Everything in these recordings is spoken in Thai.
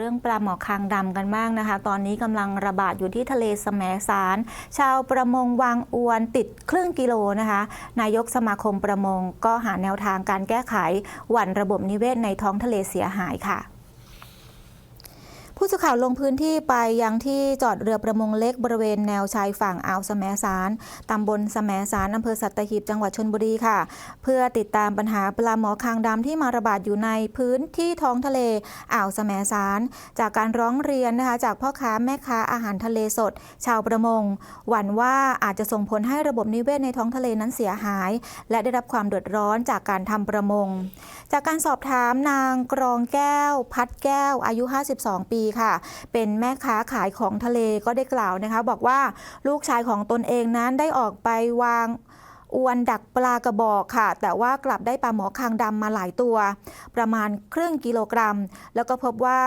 เรื่องปลาหมอคางดำกันบ้างนะคะ ตอนนี้กำลังระบาดอยู่ที่ทะเลแสมสาร ชาวประมงวางอวนติดครึ่งกิโลนะคะ นายกสมาคมประมงก็หาแนวทางการแก้ไขหวันระบบนิเวศในท้องทะเลเสียหายค่ะ ผู้สื่อข่าวลงพื้นที่ไปยังที่จอดเรือประมงเล็กบริเวณแนวชายฝั่งอ่าวแสมสารตำบลแสมสารอำเภอสัตหีบจังหวัดชนบุรีค่ะ เพื่อติดตามปัญหาปลาหมอคางดำที่มาระบาดอยู่ในพื้นที่ท้องทะเลอ่าวแสมสาร จากการร้องเรียนนะคะจากพ่อค้าแม่ค้าอาหารทะเลสด ชาวประมง หวั่นว่าอาจจะส่งผลให้ระบบนิเวศในท้องทะเลนั้นเสียหาย และได้รับความเดือดร้อนจากการทำประมง จากการสอบถามนางกรองแก้ว พัดแก้วอายุ 52 ปีค่ะ เป็นแม่ค้าขายของทะเลก็ได้กล่าวนะคะ บอกว่าลูกชายของตนเองนั้นได้ออกไปวาง อวนดักปลากระบอกค่ะ แต่ว่ากลับได้ปลาหมอคางดำมาหลายตัว ประมาณครึ่งกิโลกรัม แล้วก็พบว่า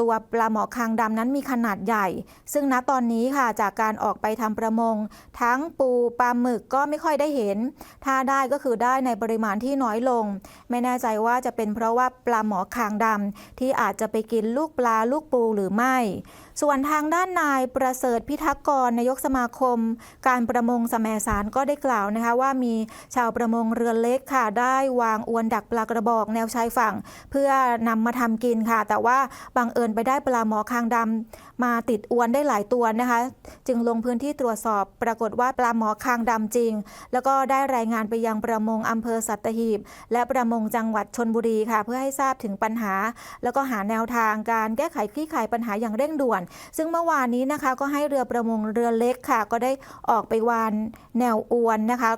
ตัวปลาหมอคางดำนั้นมีขนาดใหญ่ ซึ่งณตอนนี้ค่ะจากการออกไปทำประมง ทั้งปูปลาหมึกก็ไม่ค่อยได้เห็น ถ้าได้ก็คือได้ในปริมาณที่น้อยลง ไม่แน่ใจว่าจะเป็นเพราะว่าปลาหมอคางดำที่อาจจะไปกินลูกปลาลูกปูหรือไม่ ส่วนทางด้านนายประเสริฐพิทักษ์กรนายกสมาคม การประมงสมสารก็ได้กล่าวนะคะว่ามีชาวประมงเรือเล็กค่ะ ได้วางอวนดักปลากระบอกแนวชายฝั่ง เพื่อนำมาทำกินค่ะ แต่ว่าบังเอิญไปได้ปลาหมอคางดำมาติดอวนได้หลายตัวนะคะ จึงลงพื้นที่ตรวจสอบปรากฏว่าปลาหมอคางดำจริง แล้วก็ได้รายงานไปยังประมงอำเภอสัตหีบ และประมงจังหวัดชนบุรีค่ะ เพื่อให้ทราบถึงปัญหา แล้วก็หาแนวทางการแก้ไขคลี่คลายปัญหาอย่างเร่งด่วน ซึ่งเมื่อวานนี้นะคะก็ให้เรือประมงเรือเล็กค่ะ ก็ได้ออกไปวานแนวอวนนะคะ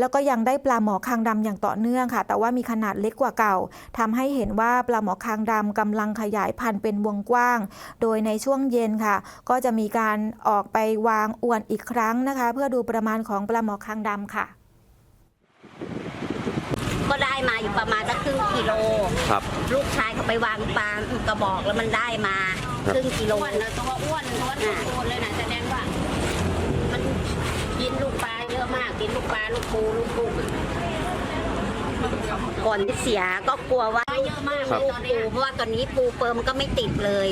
แล้วก็ยังได้ปลาหมอคางดำอย่างต่อเนื่องค่ะ แต่ว่ามีขนาดเล็กกว่าเก่าทำให้เห็นว่าปลาหมอคางดำกำลังขยายพันธุ์เป็นวงกว้าง โดยในช่วงเย็นค่ะ ก็จะมีการออกไปวางอวนอีกครั้งนะคะ เพื่อดูประมาณของปลาหมอคางดำค่ะก็ได้มาอยู่ประมาณสักครึ่งกิโลครับลูกชายเขาไปวางปลากระบอกแล้วมันได้มาครับครึ่งกิโลอ้วนนะตัวอ้วนอ้วนโคนเลยนะแสดงว่า มันกินลูกปลาเยอะมา กกินลูกปลาลูกปูลูกกุ้งก่อนที่เสียก็กลัวว่าปลาเยอะมากครับเลยตอนเนี้ปูยเพราะว่าตอนนี้ปูเปิมก็ไม่ติดเลย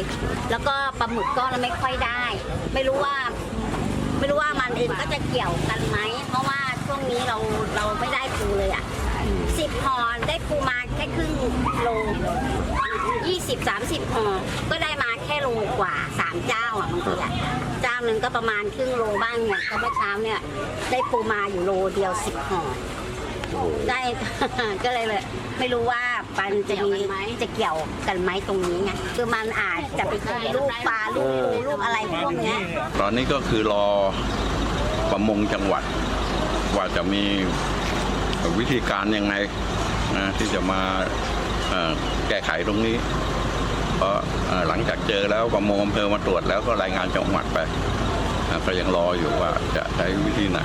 แล้วก็ปลาหมึกก็ไม่ค่อยได้ ไม่รู้ว่า ไม่รู้ว่ามันอื่นก็จะเกี่ยวกันไหมเพราะว่าช่วงนี้เราเราไม่ได้ปูเลยอะสิบห่อได้ปูมาแค่ครึ่งโลยี่สิบสามสิบห่อก็ได้มาแค่โลกว่าสามเจ้าอะบางทีอะ เจ้าหนึ่งก็ประมาณครึ่งโลบ้างเนี่ยก็เมื่อเช้าเนี่ย ได้ปูมาอยู่โลเดียวสิบห่อได้ ก็เลยเลยไม่รู้ว่ามันจะมีจะเกี่ยวกันไหมตรงนี้ไงคือมันอาจจะไปกินลูกปลาลูกปูลูกอะไรพวกเนี้ยตอนนี้ก็คือรอประมงจังหวัด ว่าจะมีวิธีการยังไงนะที่จะมาเอ่อแก้ไขตรงนี้ เพราะหลังจากเจอแล้วประมงอำเภอมาตรวจแล้วก็รายงานจังหวัดไปก็ยังรออยู่ว่าจะใช้วิธีไหน